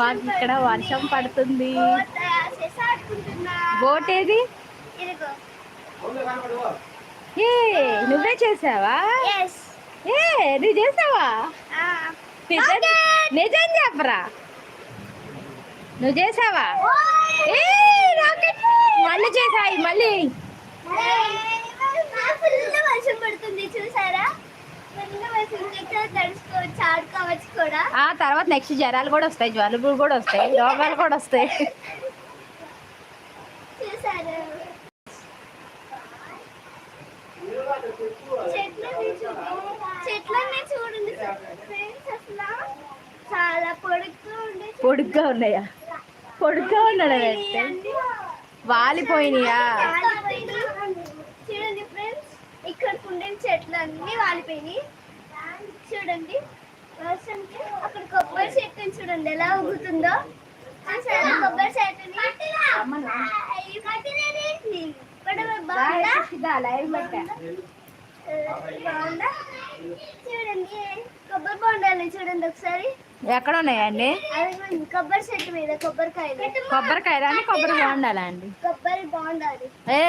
మాకు ఇక్కడ వర్షం పడుతుంది. బోట్ ఏది ఏ నువ్వే చేసావా? ఏ నువ్వు చేసావా? నిజం చెప్పరా. నువ్వు చేసావా? ఏ రాకెట్. మళ్ళీ చేసాయి మళ్ళీ. ఫుల్ వర్షం పడుతుంది చూసారా? ఆ తర్వాత నెక్స్ట్ జ్వరాలు కూడా వస్తాయి జలుబులు కూడా వస్తాయి రోగాలు కూడా వస్తాయి. పొడుగ్గా ఉన్నాయా? పొడుగ్గా ఉన్నాడు వాలిపోయినాయా చూడండి ఫ్రెండ్స్ ఇక్కడ ఉండే చెట్లు అన్ని వాలిపోయినాయి. చూడండి. వర్షంకి అక్కడ కొబ్బరి చెట్టుని చూడండి ఎలా ఊగుతుందో కొబ్బరి చెట్టుని పడవ బాగుందా? చూడండి కొబ్బరి బొండాలి చూడండి ఒకసారి. ఎక్కడ ఉన్నాయండి? కొబ్బరి చెట్టు మీద కొబ్బరికాయలు. కొబ్బరికాయ రాని కొబ్బరి బాగుండాలా అండి? కొబ్బరి బాగుండాలి ఏ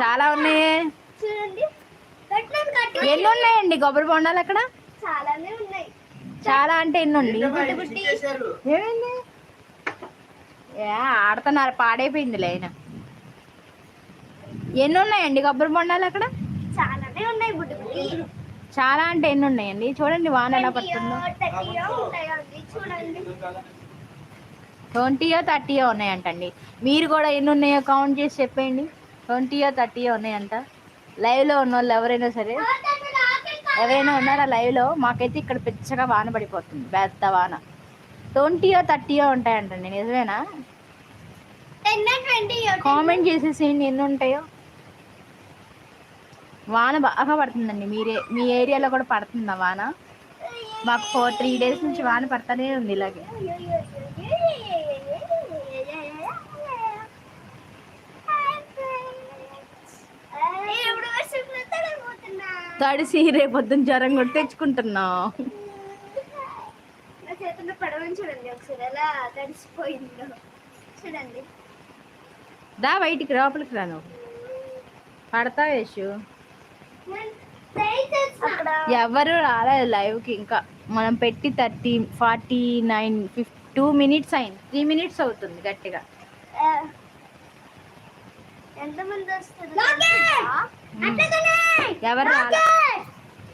చాలా ఉన్నాయి. చూడండి. ఎన్ని ఉన్నాయండి కొబ్బరి బొండాలు అక్కడ? చాలానే ఉన్నాయి. చాలా అంటే ఎన్ని ఉంది బుట్టి బుట్టి ఏమైంది? ఏ ఆడుతున్నారు పాడైపోయిందిలే అయినా ఎన్ని ఉన్నాయండి కొబ్బరి బొండాలు అక్కడ? చాలానే ఉన్నాయి బుట్టి బుట్టి చాలా అంటే ఎన్ని ఉన్నాయండి చూడండి వాన ఎలా పడుతుందో. ట్వంటీయో థర్టీయో ఉన్నాయంటండి. మీరు కూడా ఎన్ని ఉన్నాయో కౌంట్ చేసి చెప్పండి ట్వంటీయో థర్టీయో ఉన్నాయంట. లైవ్లో ఉన్న వాళ్ళు ఎవరైనా సరే ఎవరైనా ఉన్నారా లైవ్లో మాకైతే ఇక్కడ పెచ్చగా వాన పడిపోతుంది పెద్ద వాన. ట్వంటీయో థర్టీయో ఉంటాయంటండి నిజమేనా? కామెంట్ చేసేసి ఎన్ని ఉంటాయో. వాన బాగా పడుతుందండి మీరే మీ ఏరియాలో కూడా పడుతుందా వాన? మాకు ఫోర్ త్రీ డేస్ నుంచి వాన పడతానే ఉంది ఇలాగే. తడిసి రేపొద్దున జ్వరం కూడా తెచ్చుకుంటున్నాం. నా చేతుల్లో పడవని చూడండి ఒకసారి ఎలా తడిసిపోయిందో. చూడండి. దా బయటికి లోపలికి రాను పడతా అక్కడ ఎవరు రాలేదు లైవ్కి ఇంకా. మనం పెట్టి థర్టీ ఫార్టీ నైన్ ఫిఫ్ టూ మినిట్స్ అయింది. త్రీ మినిట్స్ అవుతుంది గట్టిగా. ఎంతమంది వస్తారు ఎవరు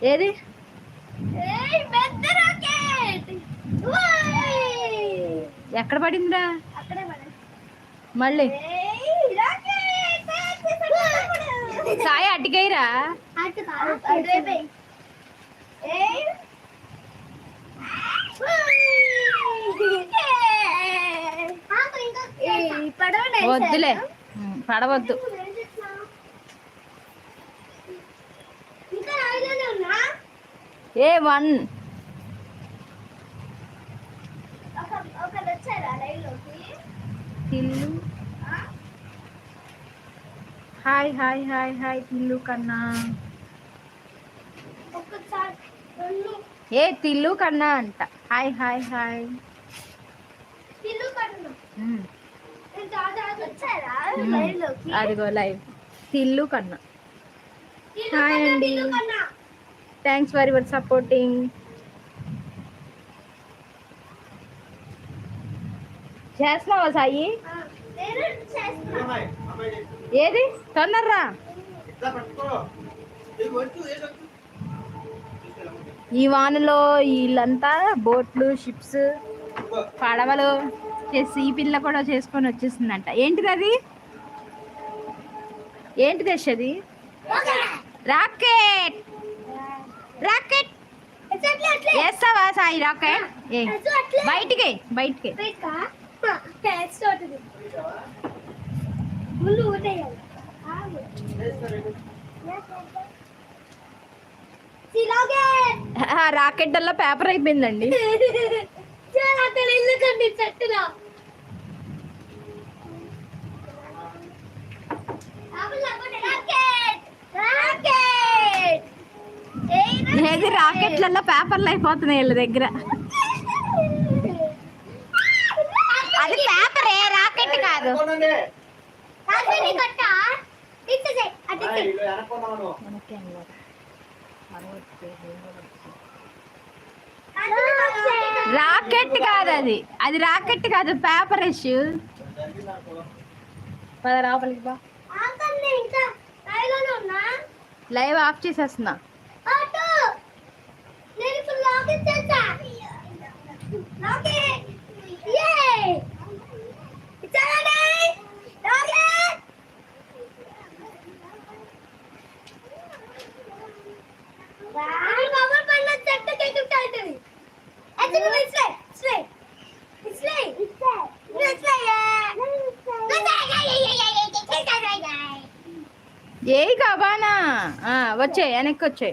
ఏది! ఎక్కడ పడిందిరా. మళ్ళీ? సాయి అటుకైరా. వద్దులే. పడవద్దు ఇంకా రాయిలోనే ఉన్నా ఏ one. Tillu. Hi hi hi hi Tillu కన్నా. ఏ తిల్లు కన్నా అంట. Hi hi hi. అదిగో లైవ్. తిల్లు కన్నా. హాయ్ అండి. థ్యాంక్స్ ఫర్ యువర్ సపోర్టింగ్ చేస్తున్నావా సాయి? ఏది? తొందరరా. ఈ వానలో వీళ్ళంతా బోట్లు షిప్స్ పడవలు చేసి ఈ పిల్ల కూడా చేసుకొని వచ్చేసిందంట. ఏంటిది అది? ఏంటిది అది రాకెట్! రాకెట్. వేస్తావా సాయి రాకెట్. బయటికి బయటికి. రాకెట్ అలా పేపర్ అయిపోయిందండి. చాలా అక్కడ ఇల్లు కనిపించట్టుగా రాకెట్ రాకెట్ ఏయ్, ఏది రాకెట్లలో పేపర్లు అయిపోతున్నాయి వీళ్ళ దగ్గర. కాదు. ఇచ్చే ఇల్లు వెనక్కున్నావు నువ్వు. రాకెట్ కాదు అది. అది రాకెట్ కాదు పేపర్ ఇష్యూ. పద లోపలికి బా. లైవ్ ఆఫ్ చేసేస్తున్నా. ఏ కబానా వచ్చే వెనక్కి వచ్చే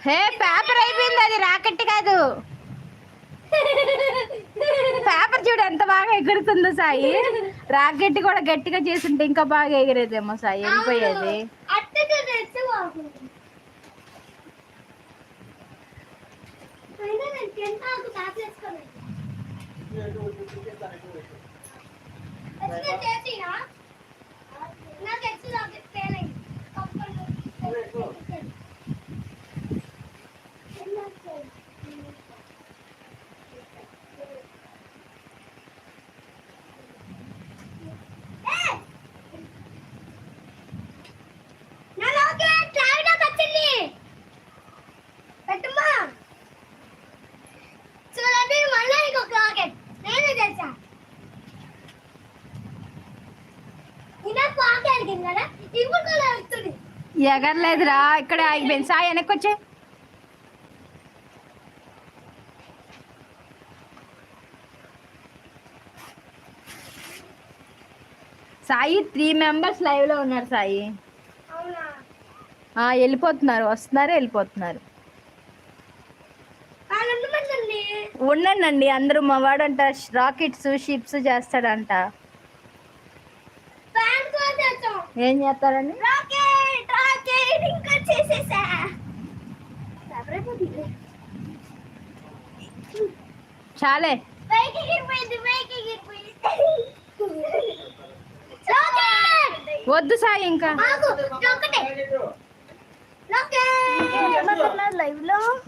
హే పేపర్ అయిపోయింది అది రాకెట్ కాదు. పేపర్ చూడు ఎంత బాగా ఎగురుతుందో సాయి. రాకెట్ కూడా గట్టిగా చేస్తుంటే ఇంకా బాగా ఎగిరేదేమో సాయి. వెళ్ళిపోయేది నేను చేసినా ఎగరలేదురా ఇక్కడే ఆగిపోయింది సాయి వెనక్కి వచ్చే సాయి త్రీ మెంబర్స్ లైవ్లో ఉన్నారు సాయి. వెళ్ళిపోతున్నారు. వస్తున్నారు వెళ్ళిపోతున్నారు. ఉండండి అండి అందరూ మా వాడంట రాకెట్స్ షిప్స్ చేస్తాడంట. ఏం చేస్తారండి? చాలే. వద్దు సాయి ఇంకా.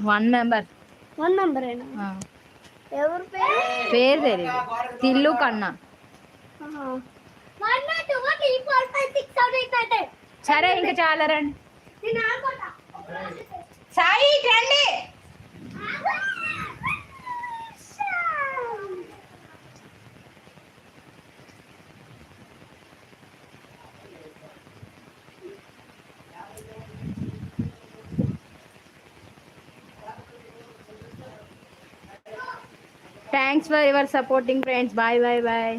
వన్ మెంబర్ వన్ అయినా ఎవరు పేరు? తెలియదు తిల్లు కన్నా. సరే ఇంకా చాలా రండి. సాయి రండి. Thanks for your supporting friends bye bye bye